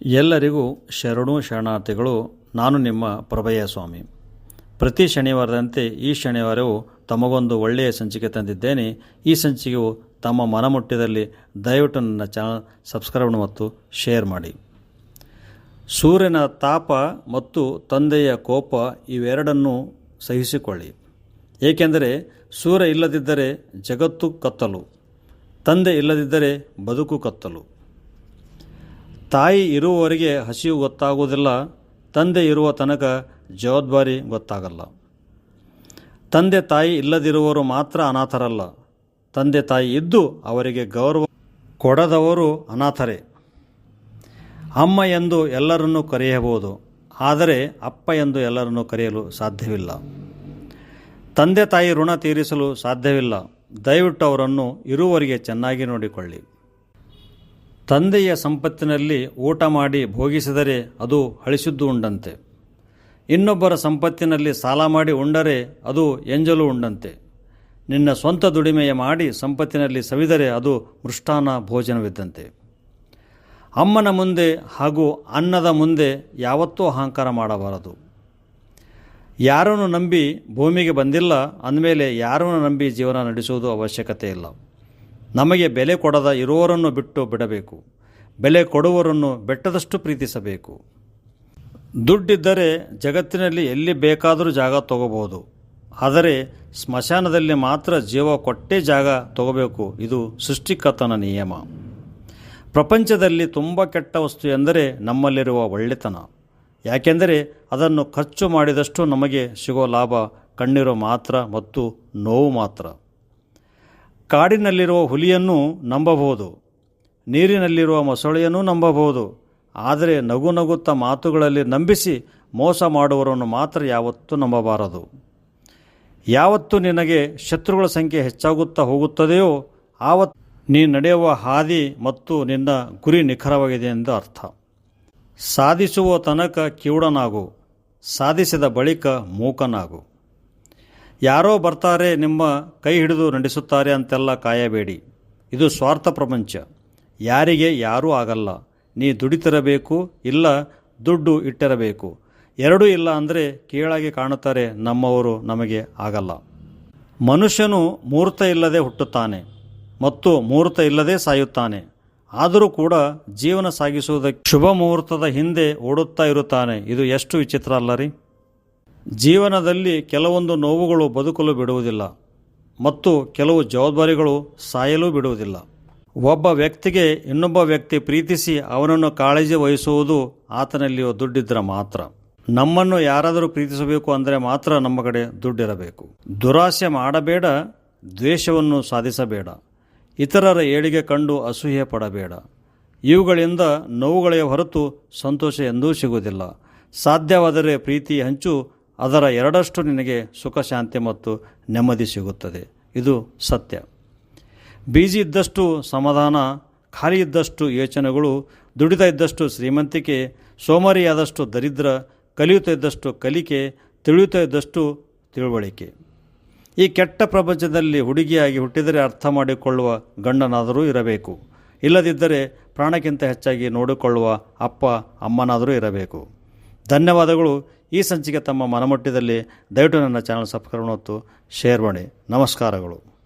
ಎಲ್ಲರಿಗೂ ಶರಣು ಶರಣಾರ್ಥಿಗಳು, ನಾನು ನಿಮ್ಮ ಪ್ರಭಯ ಸ್ವಾಮಿ. ಪ್ರತಿ ಶನಿವಾರದಂತೆ ಈ ಶನಿವಾರವೂ ತಮಗೊಂದು ಒಳ್ಳೆಯ ಸಂಚಿಕೆ ತಂದಿದ್ದೇನೆ. ಈ ಸಂಚಿಕೆಯು ತಮ್ಮ ಮನಮುಟ್ಟಿದಲ್ಲಿ ದಯವಿಟ್ಟು ನನ್ನ ಚಾನಲ್ ಸಬ್ಸ್ಕ್ರೈಬ್ ಮತ್ತು ಶೇರ್ ಮಾಡಿ. ಸೂರ್ಯನ ತಾಪ ಮತ್ತು ತಂದೆಯ ಕೋಪ ಇವೆರಡನ್ನೂ ಸಹಿಸಿಕೊಳ್ಳಿ. ಏಕೆಂದರೆ ಸೂರ್ಯ ಇಲ್ಲದಿದ್ದರೆ ಜಗತ್ತು ಕತ್ತಲು, ತಂದೆ ಇಲ್ಲದಿದ್ದರೆ ಬದುಕು ಕತ್ತಲು. ತಾಯಿ ಇರುವವರೆಗೆ ಹಸಿವು ಗೊತ್ತಾಗುವುದಿಲ್ಲ, ತಂದೆ ಇರುವ ತನಕ ಜವಾಬ್ದಾರಿ ಗೊತ್ತಾಗಲ್ಲ. ತಂದೆ ತಾಯಿ ಇಲ್ಲದಿರುವವರು ಮಾತ್ರ ಅನಾಥರಲ್ಲ. ತಂದೆ ತಾಯಿ ಇದ್ದು ಅವರಿಗೆ ಗೌರವ ಕೊಡದವರು ಅನಾಥರೇ. ಅಮ್ಮ ಎಂದು ಎಲ್ಲರನ್ನೂ ಕರೆಯಬಹುದು, ಆದರೆ ಅಪ್ಪ ಎಂದು ಎಲ್ಲರನ್ನೂ ಕರೆಯಲು ಸಾಧ್ಯವಿಲ್ಲ. ತಂದೆ ತಾಯಿ ಋಣ ತೀರಿಸಲು ಸಾಧ್ಯವಿಲ್ಲ. ದಯವಿಟ್ಟು ಅವರನ್ನು ಇರುವವರೆಗೆ ಚೆನ್ನಾಗಿ ನೋಡಿಕೊಳ್ಳಿ. ತಂದೆಯ ಸಂಪತ್ತಿನಲ್ಲಿ ಊಟ ಮಾಡಿ ಭೋಗಿಸಿದರೆ ಅದು ಹಳಿಸಿದ್ದು ಉಂಡಂತೆ. ಇನ್ನೊಬ್ಬರ ಸಂಪತ್ತಿನಲ್ಲಿ ಸಾಲ ಮಾಡಿ ಉಂಡರೆ ಅದು ಎಂಜಲು ಉಂಡಂತೆ. ನಿನ್ನ ಸ್ವಂತ ದುಡಿಮೆಯ ಮಾಡಿ ಸಂಪತ್ತಿನಲ್ಲಿ ಸವಿದರೆ ಅದು ಮೃಷ್ಟಾನ ಭೋಜನವಿದ್ದಂತೆ. ಅಮ್ಮನ ಮುಂದೆ ಹಾಗೂ ಅನ್ನದ ಮುಂದೆ ಯಾವತ್ತೂ ಅಹಂಕಾರ ಮಾಡಬಾರದು. ಯಾರನ್ನು ನಂಬಿ ಭೂಮಿಗೆ ಬಂದಿಲ್ಲ ಅಂದಮೇಲೆ ಯಾರನ್ನು ನಂಬಿ ಜೀವನ ನಡೆಸುವುದು ಅವಶ್ಯಕತೆ ಇಲ್ಲ ನಮಗೆ ಬೆಲೆ ಕೊಡದ ಇರುವವರನ್ನು ಬಿಟ್ಟು ಬಿಡಬೇಕು. ಬೆಲೆ ಕೊಡುವವರನ್ನು ಬೆಟ್ಟದಷ್ಟು ಪ್ರೀತಿಸಬೇಕು. ದುಡ್ಡಿದ್ದರೆ ಜಗತ್ತಿನಲ್ಲಿ ಎಲ್ಲಿ ಬೇಕಾದರೂ ಜಾಗ ತಗೋಬಹುದು. ಆದರೆ ಸ್ಮಶಾನದಲ್ಲಿ ಮಾತ್ರ ಜೀವ ಕೊಟ್ಟೇ ಜಾಗ ತಗೋಬೇಕು. ಇದು ಸೃಷ್ಟಿಕತನ ನಿಯಮ. ಪ್ರಪಂಚದಲ್ಲಿ ತುಂಬ ಕೆಟ್ಟ ವಸ್ತು ಎಂದರೆ ನಮ್ಮಲ್ಲಿರುವ ಒಳ್ಳೆತನ. ಯಾಕೆಂದರೆ ಅದನ್ನು ಖರ್ಚು ಮಾಡಿದಷ್ಟು ನಮಗೆ ಸಿಗೋ ಲಾಭ, ಕಣ್ಣೀರು ಮಾತ್ರ ಮತ್ತು ನೋವು ಮಾತ್ರ. ಕಾಡಿನಲ್ಲಿರುವ ಹುಲಿಯನ್ನು ನಂಬಬಹುದು, ನೀರಿನಲ್ಲಿರುವ ಮೊಸಳೆಯನ್ನು ನಂಬಬಹುದು, ಆದರೆ ನಗು ನಗುತ್ತ ಮಾತುಗಳಲ್ಲಿ ನಂಬಿಸಿ ಮೋಸ ಮಾಡುವರನ್ನು ಮಾತ್ರ ಯಾವತ್ತೂ ನಂಬಬಾರದು. ಯಾವತ್ತು ನಿನಗೆ ಶತ್ರುಗಳ ಸಂಖ್ಯೆ ಹೆಚ್ಚಾಗುತ್ತಾ ಹೋಗುತ್ತದೆಯೋ ಆವತ್ತು ನೀ ನಡೆಯುವ ಹಾದಿ ಮತ್ತು ನಿನ್ನ ಗುರಿ ನಿಖರವಾಗಿದೆ ಎಂದು ಅರ್ಥ. ಸಾಧಿಸುವ ತನಕ ಕಿವುಡನಾಗು, ಸಾಧಿಸಿದ ಬಳಿಕ ಮೂಕನಾಗು. ಯಾರೋ ಬರ್ತಾರೆ ನಿಮ್ಮ ಕೈ ಹಿಡಿದು ನಡೆಸುತ್ತಾರೆ ಅಂತೆಲ್ಲ ಕಾಯಬೇಡಿ. ಇದು ಸ್ವಾರ್ಥ ಪ್ರಪಂಚ. ಯಾರಿಗೆ ಯಾರೂ ಆಗಲ್ಲ. ನೀ ದುಡಿತಿರಬೇಕು, ಇಲ್ಲ ದುಡ್ಡು ಇಟ್ಟಿರಬೇಕು. ಎರಡೂ ಇಲ್ಲ ಅಂದರೆ ಕೀಳಾಗಿ ಕಾಣುತ್ತಾರೆ ನಮ್ಮವರು ನಮಗೆ ಆಗಲ್ಲ. ಮನುಷ್ಯನು ಮೂರ್ತ ಇಲ್ಲದೆ ಹುಟ್ಟುತ್ತಾನೆ ಮತ್ತು ಮುಹೂರ್ತ ಇಲ್ಲದೆ ಸಾಯುತ್ತಾನೆ. ಆದರೂ ಕೂಡ ಜೀವನ ಸಾಗಿಸುವುದಕ್ಕೆ ಶುಭ ಮುಹೂರ್ತದ ಹಿಂದೆ ಓಡುತ್ತಾ ಇರುತ್ತಾನೆ. ಇದು ಎಷ್ಟು ವಿಚಿತ್ರ ಅಲ್ಲ ರೀ ಜೀವನದಲ್ಲಿ ಕೆಲವೊಂದು ನೋವುಗಳು ಬದುಕಲು ಬಿಡುವುದಿಲ್ಲ ಮತ್ತು ಕೆಲವು ಜವಾಬ್ದಾರಿಗಳು ಸಾಯಲು ಬಿಡುವುದಿಲ್ಲ. ಒಬ್ಬ ವ್ಯಕ್ತಿಗೆ ಇನ್ನೊಬ್ಬ ವ್ಯಕ್ತಿ ಪ್ರೀತಿಸಿ ಅವನನ್ನು ಕಾಳಜಿ ವಹಿಸುವುದು ಆತನಲ್ಲಿಯೋ ದುಡ್ಡಿದ್ರೆ ಮಾತ್ರ. ನಮ್ಮನ್ನು ಯಾರಾದರೂ ಪ್ರೀತಿಸಬೇಕು ಅಂದರೆ ಮಾತ್ರ ನಮ್ಮ ಕಡೆ ದುಡ್ಡಿರಬೇಕು. ದುರಾಸೆ ಮಾಡಬೇಡ, ದ್ವೇಷವನ್ನು ಸಾಧಿಸಬೇಡ. ಇತರರ ಏಳಿಗೆ ಕಂಡು ಅಸೂಹೆ ಪಡಬೇಡ. ಇವುಗಳಿಂದ ನೋವುಗಳೇ ಹೊರತು ಸಂತೋಷ ಎಂದೂ ಸಿಗುವುದಿಲ್ಲ. ಸಾಧ್ಯವಾದರೆ ಪ್ರೀತಿ ಹಂಚು ಅದರ ಎರಡಷ್ಟು ನಿನಗೆ ಸುಖ, ಶಾಂತಿ ಮತ್ತು ನೆಮ್ಮದಿ ಸಿಗುತ್ತದೆ. ಇದು ಸತ್ಯ. ಬೀಜಿ ಇದ್ದಷ್ಟು ಸಮಾಧಾನ, ಖಾಲಿ ಇದ್ದಷ್ಟು ಯೋಚನೆಗಳು ದುಡಿದ ಇದ್ದಷ್ಟು ಶ್ರೀಮಂತಿಕೆ, ಸೋಮಾರಿಯಾದಷ್ಟು ದರಿದ್ರ ಕಲಿಯುತ್ತಾ ಇದ್ದಷ್ಟು ಕಲಿಕೆ ತಿಳಿಯುತ್ತಾ ಇದ್ದಷ್ಟು ತಿಳುವಳಿಕೆ. ಈ ಕೆಟ್ಟ ಪ್ರಪಂಚದಲ್ಲಿ ಹುಡುಗಿಯಾಗಿ ಹುಟ್ಟಿದರೆ ಅರ್ಥ ಮಾಡಿಕೊಳ್ಳುವ ಗಂಡನಾದರೂ ಇರಬೇಕು. ಇಲ್ಲದಿದ್ದರೆ ಪ್ರಾಣಕ್ಕಿಂತ ಹೆಚ್ಚಾಗಿ ನೋಡಿಕೊಳ್ಳುವ ಅಪ್ಪ, ಅಮ್ಮನಾದರೂ ಇರಬೇಕು. ಧನ್ಯವಾದಗಳು. ಈ ಸಂಚಿಕೆ ತಮ್ಮ ಮನಮುಟ್ಟಿದಲ್ಲಿ. ದಯವಿಟ್ಟು ನನ್ನ ಚಾನಲ್ ಸಬ್ಸ್ಕ್ರೈಬ್ ಮತ್ತು ಶೇರ್ ಮಾಡಿ. ನಮಸ್ಕಾರಗಳು.